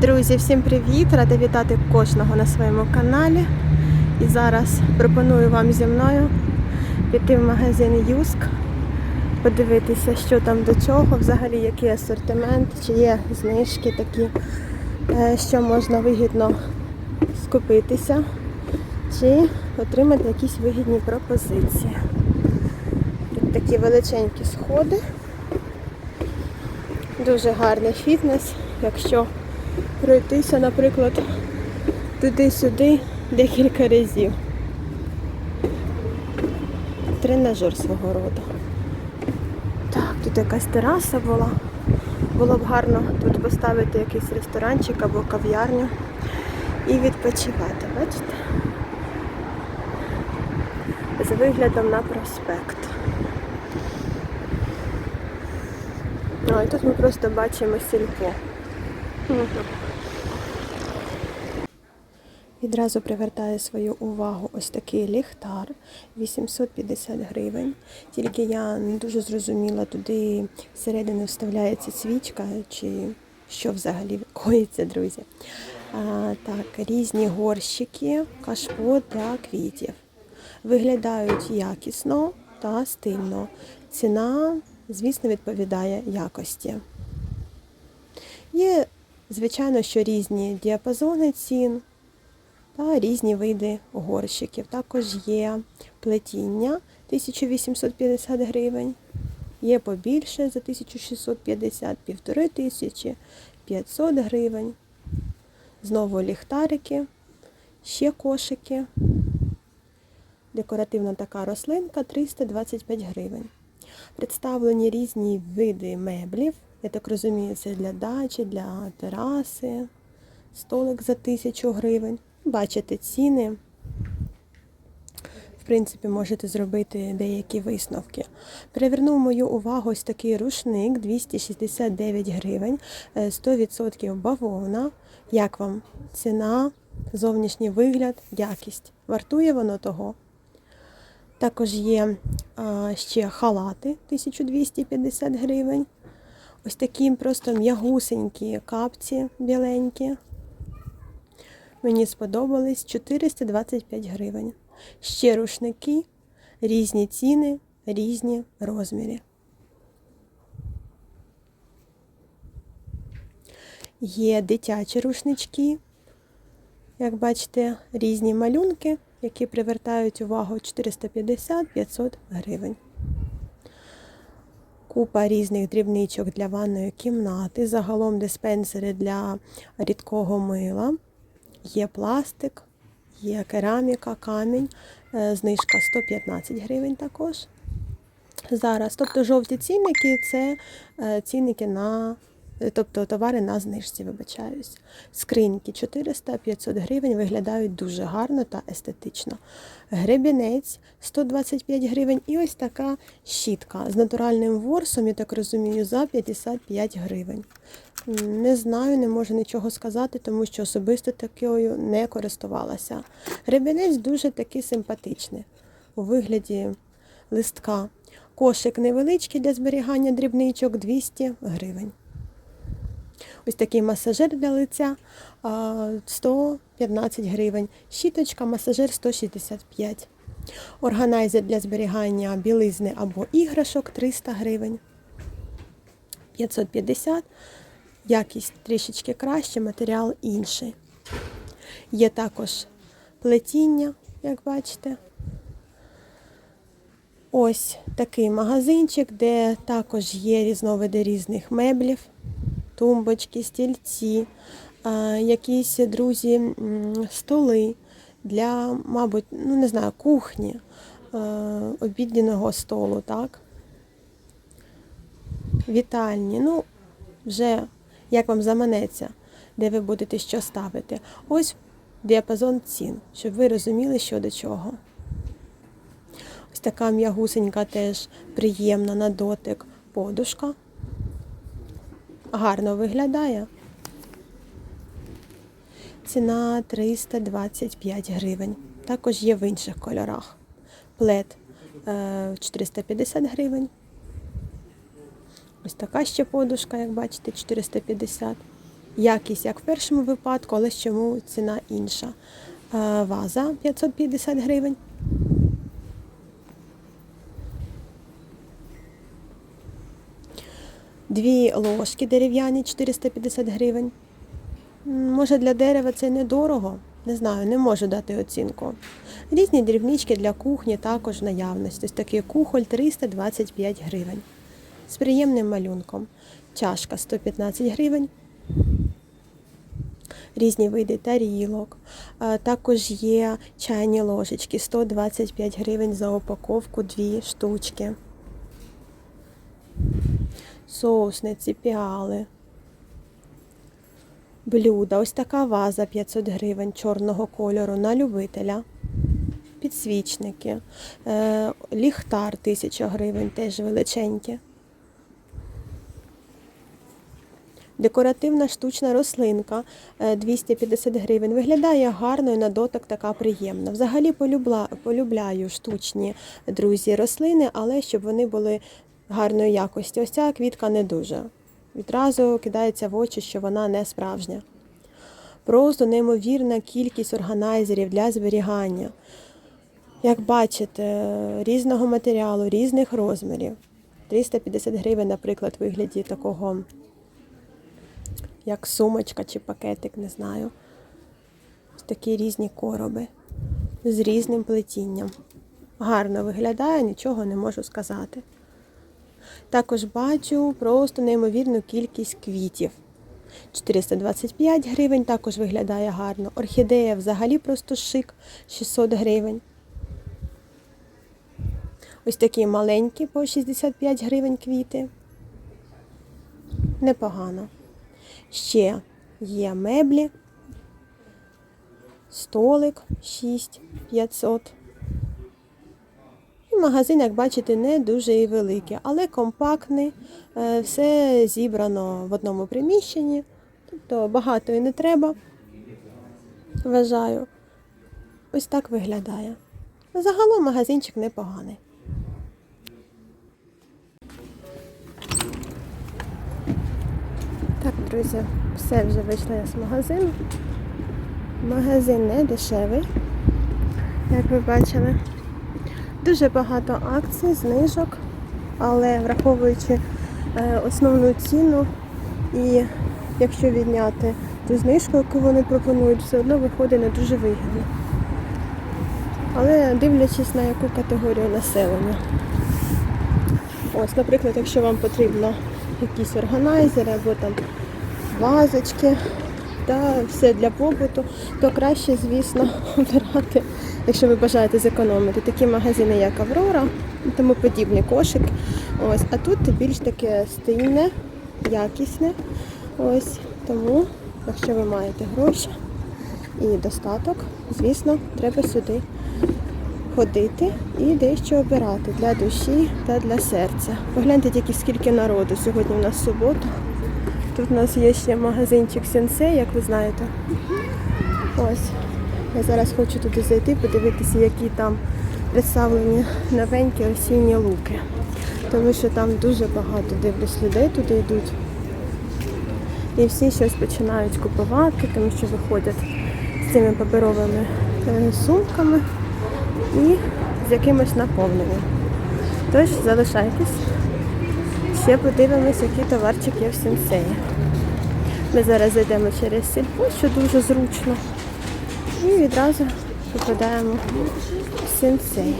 Друзі, всім привіт! Рада вітати кожного на своєму каналі. І зараз пропоную вам зі мною піти в магазин Юск, подивитися, що там до чого, взагалі який асортимент, чи є знижки такі, е, що можна вигідно скупитися, чи отримати якісь вигідні пропозиції. Тут такі величенькі сходи. Дуже гарний фітнес, якщо пройтися, наприклад, туди-сюди декілька разів. Тренажер свого роду. Так, тут якась тераса була. Було б гарно тут поставити якийсь ресторанчик або кав'ярню і відпочивати, бачите? З виглядом на проспект. А, і тут ми просто бачимо сільпо. Відразу привертає свою увагу ось такий ліхтар 850 гривень. Тільки я не дуже зрозуміла, туди всередину вставляється свічка, чи що взагалі коїться, друзі. А, так, різні горщики, кашпо для квітів. Виглядають якісно та стильно. Ціна, звісно, відповідає якості. Є, звичайно, що різні діапазони цін та різні види горщиків. Також є плетіння 1850 гривень, є побільше за 1650, півтори тисячі, 500 гривень. Знову ліхтарики, ще кошики. Декоративна така рослинка 325 гривень. Представлені різні види меблів. Я так розумію, це для дачі, для тераси, столик за тисячу гривень. Бачите ціни. В принципі, можете зробити деякі висновки. Привернув мою увагу ось такий рушник 269 гривень, е, 100% бавовна. Як вам ціна, зовнішній вигляд, якість? Вартує воно того? Також є ще халати 1250 гривень. Ось такі просто м'ягусенькі капці біленькі. Мені сподобались 425 гривень. Ще рушники, різні ціни, різні розміри. Є дитячі рушнички, як бачите, різні малюнки, які привертають увагу 450-500 гривень. Купа різних дрібничок для ванної кімнати, загалом диспенсери для рідкого мила. Є пластик, є кераміка, камінь, е, знижка 115 гривень також. Зараз, тобто жовті цінники це е, цінники на, е, тобто товари на знижці, вибачаюсь. Скриньки 400-500 гривень виглядають дуже гарно та естетично. Гребінець 125 гривень і ось така щітка з натуральним ворсом, я так розумію, за 55 гривень. Не знаю, не можу нічого сказати, тому що особисто такою не користувалася. Гребінець дуже такий симпатичний у вигляді листка. Кошик невеличкий для зберігання дрібничок 200 гривень. Ось такий масажер для лиця 115 гривень. Щіточка, масажер 165. Органайзер для зберігання білизни або іграшок 300 гривень. 550 Якість трішечки краще, матеріал інший. Є також плетіння, як бачите. Ось такий магазинчик, де також є різновиди різних меблів, тумбочки, стільці, якісь, друзі, столи для, мабуть, ну не знаю, кухні, обіднього столу, так? Вітальні. Ну, вже як вам заманеться, де ви будете що ставити. Ось діапазон цін, щоб ви розуміли, що до чого. Ось така м'ягусенька теж приємна на дотик подушка. Гарно виглядає. Ціна 325 гривень. Також є в інших кольорах. Плед е, 450 гривень. Ось така ще подушка, як бачите, 450. якість, як в першому випадку, але чому ціна інша. Е, Ваза 550 гривень. Дві ложки дерев'яні 450 гривень. Може для дерева це недорого. Не знаю, не можу дати оцінку. Різні дрібнички для кухні також в наявності. Ось такий кухоль 325 гривень. З приємним малюнком. Чашка 115 гривень. Різні види тарілок. Також є чайні ложечки 125 гривень за упаковку, дві штучки. Соусниці, піали. Блюда. Ось така ваза 500 гривень чорного кольору на любителя. Підсвічники. Е, ліхтар 1000 гривень, теж величенькі. Декоративна штучна рослинка е, 250 гривень. Виглядає гарно і на дотик така приємна. Взагалі полюбла, полюбляю штучні друзі рослини, але щоб вони були гарної якості. Ось ця квітка не дуже. Відразу кидається в очі, що вона не справжня. Просто неймовірна кількість органайзерів для зберігання. Як бачите, різного матеріалу, різних розмірів. 350 гривень, наприклад, в вигляді такого, як сумочка чи пакетик, не знаю. Ось такі різні короби з різним плетінням. Гарно виглядає, нічого не можу сказати. Також бачу просто неймовірну кількість квітів. 425 гривень також виглядає гарно. Орхідея взагалі просто шик 600 гривень. Ось такі маленькі по 65 гривень квіти. Непогано. Ще є меблі. Столик 6500. І магазин, як бачите, не дуже і великий, але компактний. Е, Все зібрано в одному приміщенні. Тобто багато і не треба. Вважаю. Ось так виглядає. Загалом магазинчик непоганий. Так, друзі, все вже вийшла я з магазину. Магазин не дешевий, як ви бачили. Дуже багато акцій, знижок, але враховуючи е, основну ціну і якщо відняти ту знижку, яку вони пропонують, все одно виходить не дуже вигідно. Але дивлячись на яку категорію населення. Ось, наприклад, якщо вам потрібно якісь органайзери або там вазочки та все для побуту, то краще, звісно, обирати, якщо ви бажаєте зекономити, такі магазини, як Аврора і тому подібні кошик. Ось, а тут більш таке стильне, якісне. Ось тому, якщо ви маєте гроші і достаток, звісно, треба сюди ходити і дещо обирати для душі та для серця. Погляньте тільки скільки народу. Сьогодні у нас субота. Тут у нас є ще магазинчик Сенсей, як ви знаєте. Ось. Я зараз хочу туди зайти, подивитися, які там представлені новенькі осінні луки. Тому що там дуже багато дивлюсь людей туди йдуть. І всі щось починають купувати, тому що виходять з цими паперовими е, сумками і з якимось наповненням. Тож залишайтесь. Ще подивимось, який товарчик є в сенсеї. Ми зараз йдемо через сільпо, що дуже зручно. І відразу попадаємо в сенсей.